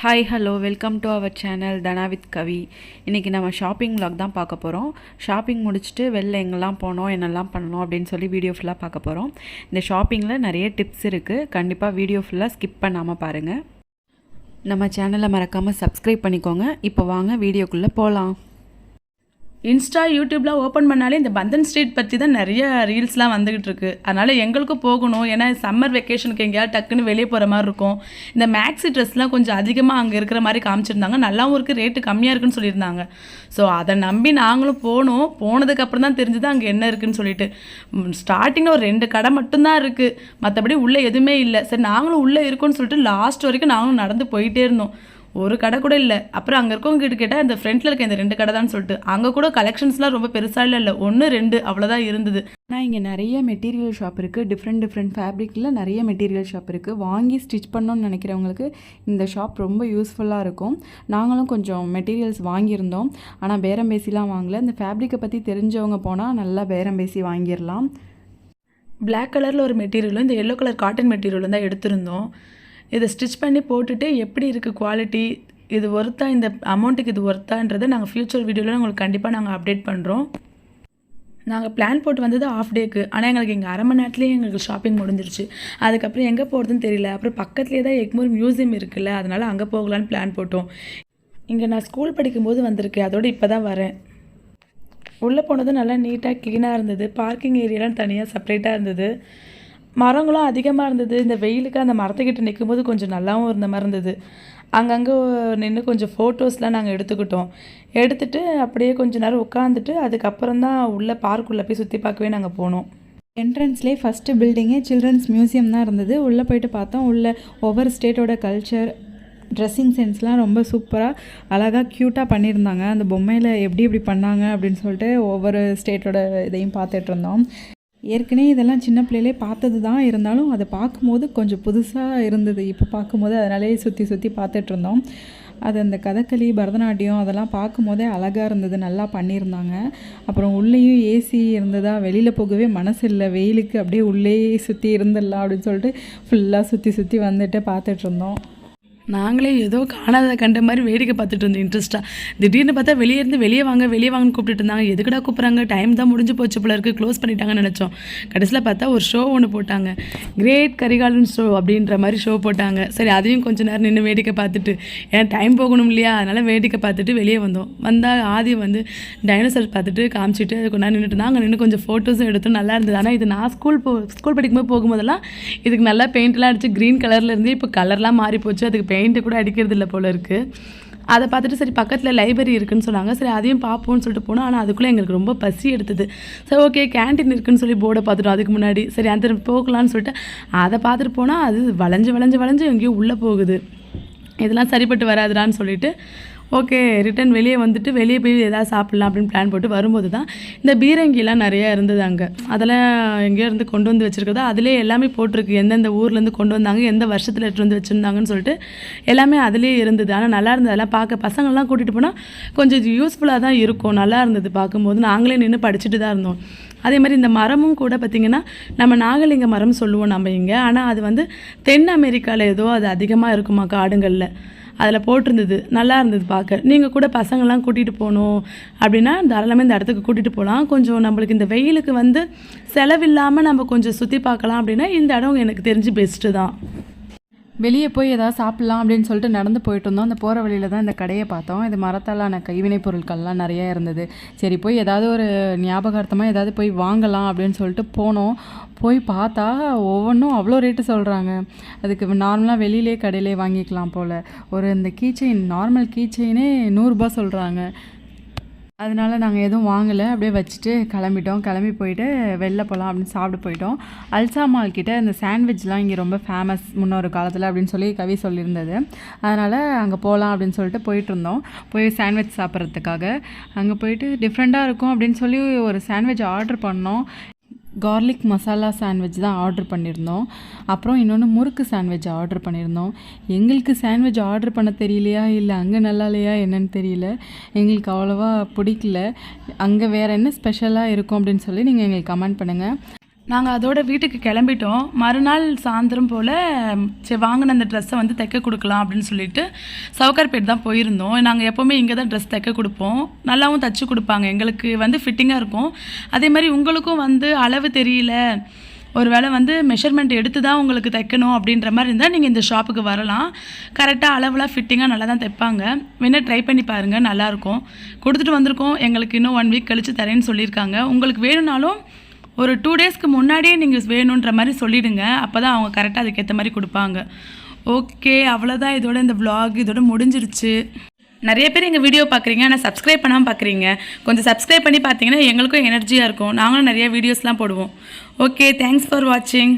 Hi hello welcome to our channel Dhana with Kavi இன்றைக்கி நம்ம shopping vlog தான் பார்க்க போகிறோம் ஷாப்பிங் முடிச்சுட்டு வெளில எங்கெல்லாம் போனோம் என்னெல்லாம் பண்ணணும் அப்படின்னு சொல்லி வீடியோ ஃபுல்லாக பார்க்க போகிறோம் இந்த ஷாப்பிங்கில் நிறைய டிப்ஸ் இருக்குது கண்டிப்பாக வீடியோ ஃபுல்லாக ஸ்கிப் பண்ணாமல் பாருங்கள் நம்ம சேனலை மறக்காமல் சப்ஸ்கிரைப் பண்ணிக்கோங்க. இப்போ வாங்க வீடியோக்குள்ளே போகலாம் இன்ஸ்டா யூடியூப்லாம் ஓப்பன் பண்ணாலே இந்த பந்தன் ஸ்ட்ரீட் பற்றி தான் நிறைய ரீல்ஸ்லாம் வந்துகிட்டு இருக்கு அதனால் எங்களுக்கும் போகணும். ஏன்னா சம்மர் வெக்கேஷனுக்கு எங்கேயாவது டக்குன்னு வெளியே போகிற மாதிரி இருக்கும். இந்த மேக்ஸி ட்ரெஸ்லாம் கொஞ்சம் அதிகமாக அங்கே இருக்கிற மாதிரி காமிச்சிருந்தாங்க. நல்லாவும் இருக்குது ரேட்டு கம்மியாக இருக்குன்னு சொல்லியிருந்தாங்க. ஸோ அதை நம்பி நாங்களும் போனோம். போனதுக்கப்புறம் தான் தெரிஞ்சது அங்கே என்ன இருக்குன்னு சொல்லிட்டு. ஸ்டார்டிங்கில் ஒரு ரெண்டு கடை மட்டும்தான் இருக்குது மற்றபடி உள்ளே எதுவுமே இல்லை. சரி நாங்களும் உள்ளே இருக்கோன்னு சொல்லிட்டு லாஸ்ட் வரைக்கும் நாங்களும் நடந்து போயிட்டே இருந்தோம். ஒரு கடை கூட இல்லை. அப்புறம் அங்கே இருக்கவங்க கிட்ட கேட்டால் இந்த ஃப்ரண்ட்டில் இருக்க இந்த ரெண்டு கடை தான் சொல்லிட்டு. அங்கே கூட கலெக்ஷன்ஸ்லாம் ரொம்ப பெருசாக இல்லை இல்லை. ஒன்று ரெண்டு அவ்வளோதான் இருந்தது. ஆனால் இங்கே நிறைய மெட்டீரியல் ஷாப் இருக்குது டிஃப்ரெண்ட் டிஃப்ரெண்ட் ஃபேப்ரிக்கில் நிறைய மெட்டீரியல் ஷாப் இருக்குது வாங்கி ஸ்டிச் பண்ணணும்னு நினைக்கிறவங்களுக்கு இந்த ஷாப் ரொம்ப யூஸ்ஃபுல்லாக இருக்கும். நாங்களும் கொஞ்சம் மெட்டீரியல்ஸ் வாங்கியிருந்தோம். ஆனால் பேரம் பேசிலாம் வாங்கல. இந்த ஃபேப்ரிக்கை பற்றி தெரிஞ்சவங்க போனால் நல்லா பேரம் பேசி வாங்கிடலாம். Black கலரில் ஒரு மெட்டீரியலும் இந்த எல்லோ கலர் காட்டன் மெட்டீரியலும் தான் எடுத்திருந்தோம். இதை ஸ்டிச் பண்ணி போட்டுட்டு எப்படி இருக்குது குவாலிட்டி இது ஒர்த்தா இந்த அமௌண்ட்டுக்கு இது ஒர்த்தான்றதை நாங்கள் ஃப்யூச்சர் வீடியோவில் உங்களுக்கு கண்டிப்பாக நாங்கள் அப்டேட் பண்ணுறோம் நாங்கள் பிளான் போட்டு வந்தது ஆஃப் டேக்கு ஆனால் எங்களுக்கு இங்கே அரை மணி நேரத்துலேயே எங்களுக்கு ஷாப்பிங் முடிஞ்சிருச்சு. அதுக்கப்புறம் எங்கே போகிறதுன்னு தெரியல. அப்புறம் பக்கத்துலேயே தான் எக்மூர் மியூசியம் இருக்குல்ல அதனால் அங்கே போகலான்னு பிளான் போட்டோம். இங்கே நான் ஸ்கூல் படிக்கும்போது வந்திருக்கேன். அதோடு இப்போ தான் வரேன். உள்ளே போனதும் நல்லா நீட்டாக க்ளீனாக இருந்தது. பார்க்கிங் ஏரியாலாம் தனியாக செப்பரேட்டாக இருந்தது. மரங்களும் அதிகமாக இருந்தது. இந்த வெயிலுக்கு அந்த மரத்துக்கிட்ட நிற்கும்போது கொஞ்சம் நல்லாவும் இருந்த மாதிரி இருந்தது. அங்கங்கே நின்று கொஞ்சம் ஃபோட்டோஸ்லாம் நாங்கள் எடுத்துக்கிட்டோம். எடுத்துட்டு அப்படியே கொஞ்ச நேரம் உட்காந்துட்டு அதுக்கப்புறம் தான் உள்ளே பார்க்குள்ளே போய் சுற்றி பார்க்கவே நாங்கள் போனோம். என்ட்ரன்ஸ்லேயே ஃபஸ்ட்டு பில்டிங்கே சில்ட்ரன்ஸ் மியூசியம் தான் இருந்தது. உள்ளே போயிட்டு பார்த்தோம். உள்ளே ஒவ்வொரு ஸ்டேட்டோட கல்ச்சர் ட்ரெஸ்ஸிங் சென்ஸ்லாம் ரொம்ப சூப்பராக அழகாக க்யூட்டாக பண்ணியிருந்தாங்க. அந்த பொம்மையில் எப்படி எப்படி பண்ணாங்க அப்படின்னு சொல்லிட்டு ஒவ்வொரு ஸ்டேட்டோட இதையும் பார்த்துட்டு இருந்தோம். ஏற்கனவே இதெல்லாம் சின்ன பிள்ளையிலே பார்த்தது தான் இருந்தாலும் அதை பார்க்கும்போது கொஞ்சம் புதுசாக இருந்தது. இப்போ பார்க்கும்போது அதனாலே சுற்றி சுற்றி பார்த்துட்டு இருந்தோம். அது அந்த கதகளி பரதநாட்டியம் அதெல்லாம் பார்க்கும்போதே அழகாக இருந்தது. நல்லா பண்ணியிருந்தாங்க. அப்புறம் உள்ளேயும் ஏசி இருந்ததா? வெளியில் போகவே மனசு இல்லை. வெயிலுக்கு அப்படியே உள்ளே சுற்றி இருந்துடலாம் அப்படின்னு சொல்லிட்டு ஃபுல்லாக சுற்றி சுற்றி வந்துட்டு பார்த்துட்ருந்தோம் நாங்களே ஏதோ காணாத கண்ட மாதிரி வேடிக்கை பார்த்துட்டு இருந்தோம் இன்ட்ரெஸ்ட்டாக திடீர்னு பார்த்தா வெளியே இருந்து வெளியே வாங்க வெளியே வாங்கன்னு கூப்பிட்டு இருந்தாங்க. எதுக்குடா கூப்பிட்றாங்க? டைம் தான் முடிஞ்சு போச்சு போல இருக்குது க்ளோஸ் பண்ணிட்டாங்கன்னு நினச்சோம். கடைசியில் பார்த்தா ஒரு ஷோ ஒன்று போட்டாங்க. கிரேட் கரிகாலன் ஷோ அப்படின்ற மாதிரி ஷோ போட்டாங்க. சரி அதையும் கொஞ்சம் நேரம் நின்று வேடிக்கை பார்த்துட்டு. ஏன்னா டைம் போகணும் இல்லையா? அதனால் வேடிக்கை பார்த்துட்டு வெளியே வந்தோம். வந்தால் ஆதி வந்து டைனோசர் பார்த்துட்டு காமிச்சிட்டு அது கொஞ்ச நின்றுட்டு நாங்கள் நின்று கொஞ்சம் ஃபோட்டோஸும் எடுத்து நல்லா இருந்தது. ஆனால் இது நான் ஸ்கூல் போ ஸ்கூல் படிக்கும்போது போகும்போதெல்லாம் இதுக்கு நல்லா பெயிண்ட்லாம் அடித்து க்ரீன் கலரில் இருந்து இப்போ கலர்லாம் மாறி போச்சு அதுக்கு பெயிண்ட்டு கூட அடிக்கிறது இல்லை போல் இருக்குது அதை பார்த்துட்டு சரி பக்கத்தில் லைப்ரரி இருக்குன்னு சொன்னாங்க. சரி அதையும் பார்ப்போம்னு சொல்லிட்டு போனோம். ஆனால் அதுக்குள்ளே எங்களுக்கு ரொம்ப பசி எடுத்தது. சரி ஓகே கேண்டீன் இருக்குன்னு சொல்லி போர்டை பார்த்துட்டோம். அதுக்கு முன்னாடி. சரி அந்த போகலான்னு சொல்லிட்டு அதை பார்த்துட்டு போனால் அது வளைஞ்சு வளைஞ்சு வளைஞ்சு எங்கேயோ உள்ளே போகுது. இதெல்லாம் சரிப்பட்டு வராதுடான்னு சொல்லிட்டு ஓகே ரிட்டன் வெளியே வந்துட்டு வெளியே போய் எதாவது சாப்பிட்லாம் அப்படின்னு பிளான் போட்டு வரும்போது தான் இந்த பீரங்கிலாம் நிறையா இருந்தது அங்கே. அதெல்லாம் எங்கேயோ இருந்து கொண்டு வந்து வச்சுருக்கதோ அதிலே எல்லாமே போட்டிருக்கு. எந்தெந்த ஊர்லேருந்து கொண்டு வந்தாங்க எந்த வருஷத்தில் எடுத்து வந்து வச்சுருந்தாங்கன்னு சொல்லிட்டு எல்லாமே அதிலே இருந்தது. ஆனால் நல்லா இருந்தது. அதெல்லாம் பார்க்க பசங்கள்லாம் கூட்டிகிட்டு போனால் கொஞ்சம் இது யூஸ்ஃபுல்லாக தான் இருக்கும். நல்லா இருந்தது பார்க்கும்போது. நாங்களே நின்று படிச்சுட்டு தான் இருந்தோம். அதே மாதிரி இந்த மரமும் கூட பார்த்திங்கன்னா நம்ம நாகலிங்க மரம் சொல்லுவோம் நம்ம இங்கே. ஆனால் அது வந்து தென் அமெரிக்காவில் ஏதோ அது அதிகமாக இருக்குமா காடுங்களில் அதில் போட்டிருந்தது. நல்லா இருந்தது பார்க்க. நீங்கள் கூட பசங்கள்லாம் கூட்டிகிட்டு போகணும் அப்படின்னா தாராளமாக இந்த இடத்துக்கு கூட்டிகிட்டு போகலாம். கொஞ்சம் நம்மளுக்கு இந்த வெயிலுக்கு வந்து செலவில்லாமல் நம்ம கொஞ்சம் சுற்றி பார்க்கலாம் அப்படின்னா இந்த இடம் எனக்கு தெரிஞ்சு பெஸ்ட்டு தான். வெளியே போய் ஏதாவது சாப்பிட்லாம் அப்படின்னு சொல்லிட்டு நடந்து போயிட்டு இருந்தோம் அந்த போகிற வழியில் தான் இந்த கடையை பார்த்தோம். இது மரத்தாலான கைவினைப் பொருட்கள்லாம் நிறையா இருந்தது. சரி போய் ஏதாவது ஒரு ஞாபகார்த்தமாக ஏதாவது போய் வாங்கலாம் அப்படின்னு சொல்லிட்டு போனோம். போய் பார்த்தா ஒவ்வொன்றும் அவ்வளோ ரேட்டு சொல்கிறாங்க அதுக்கு நார்மலாக வெளியிலே கடையிலே வாங்கிக்கலாம் போல். ஒரு இந்த கீ நார்மல் கீ நூறுரூபா சொல்கிறாங்க அதனால நாங்கள் எதுவும் வாங்கலை. அப்படியே வச்சுட்டு கிளம்பிட்டோம். கிளம்பி போயிட்டு வெளில போகலாம் அப்படின்னு சாப்பிட போயிட்டோம். அல்சா மால் கிட்டே இந்த சாண்ட்விச்லாம் இங்கே ரொம்ப ஃபேமஸ் முன்னொரு காலத்தில் அப்படின்னு சொல்லி கவி சொல்லியிருந்தது. அதனால் அங்கே போகலாம் அப்படின்னு சொல்லிட்டு போயிட்டு இருந்தோம். போய் சாண்ட்விச் சாப்பிட்றதுக்காக. அங்கே போயிட்டு டிஃப்ரெண்ட்டாக இருக்கும் அப்படின்னு சொல்லி ஒரு சாண்ட்விச் ஆர்டர் பண்ணோம். கார்லிக் மசாலா சாண்ட்விச் தான் ஆர்டர் பண்ணியிருந்தோம். அப்புறம் இன்னொன்று முறுக்கு சாண்ட்விச் ஆர்டர் பண்ணியிருந்தோம். எங்களுக்கு சாண்ட்விச் ஆர்டர் பண்ண தெரியலையா? இல்லை அங்கே நல்லா இல்லையா என்னன்னு தெரியல. எங்களுக்கு அவ்வளோவா பிடிக்கல. அங்கே வேறு என்ன ஸ்பெஷலாக இருக்கும் அப்படின்னு சொல்லி நீங்கள் எங்களுக்கு கமெண்ட் பண்ணுங்கள் நாங்கள் அதோட வீட்டுக்கு கிளம்பிட்டோம். மறுநாள் சாயந்தரம் போல் சரி வாங்கின அந்த ட்ரெஸ்ஸை வந்து தைக்க கொடுக்கலாம் அப்படின்னு சொல்லிட்டு சவுக்கார்பேட் தான் போயிருந்தோம். நாங்கள் எப்போவுமே இங்கே தான் ட்ரெஸ் தைக்க கொடுப்போம். நல்லாவும் தைச்சி கொடுப்பாங்க. எங்களுக்கு வந்து ஃபிட்டிங்காக இருக்கும். அதே மாதிரி உங்களுக்கும் வந்து அளவு தெரியல. ஒரு வேளை வந்து மெஷர்மெண்ட் எடுத்து தான் உங்களுக்கு தைக்கணும் அப்படின்ற மாதிரி இருந்தால் நீங்கள் இந்த ஷாப்புக்கு வரலாம். கரெக்டாக அளவுலாம் ஃபிட்டிங்காக நல்லா தான் தைப்பாங்க. வேணால் ட்ரை பண்ணி பாருங்கள் நல்லாயிருக்கும் கொடுத்துட்டு வந்திருக்கோம். எங்களுக்கு இன்னும் ஒன் வீக் கழித்து தரேன்னு சொல்லியிருக்காங்க. உங்களுக்கு வேணும்னாலும் ஒரு டூ டேஸ்க்கு முன்னாடியே நீங்கள் வேணுன்ற மாதிரி சொல்லிடுங்க. அப்போ தான் அவங்க கரெக்டாக அதுக்கேற்ற மாதிரி கொடுப்பாங்க. ஓகே அவ்வளோதான் இதோட இந்த vlog இதோட முடிஞ்சிருச்சு. நிறைய பேர் எங்கள் வீடியோ பார்க்குறீங்க ஆனால் சப்ஸ்கிரைப் பண்ணாமல் பார்க்குறீங்க கொஞ்சம் சப்ஸ்கிரைப் பண்ணி பார்த்தீங்கன்னா எங்களுக்கும் எனர்ஜியாக இருக்கும். நாங்களும் நிறைய வீடியோஸ்லாம் போடுவோம். ஓகே தேங்க்ஸ் ஃபார் வாட்சிங்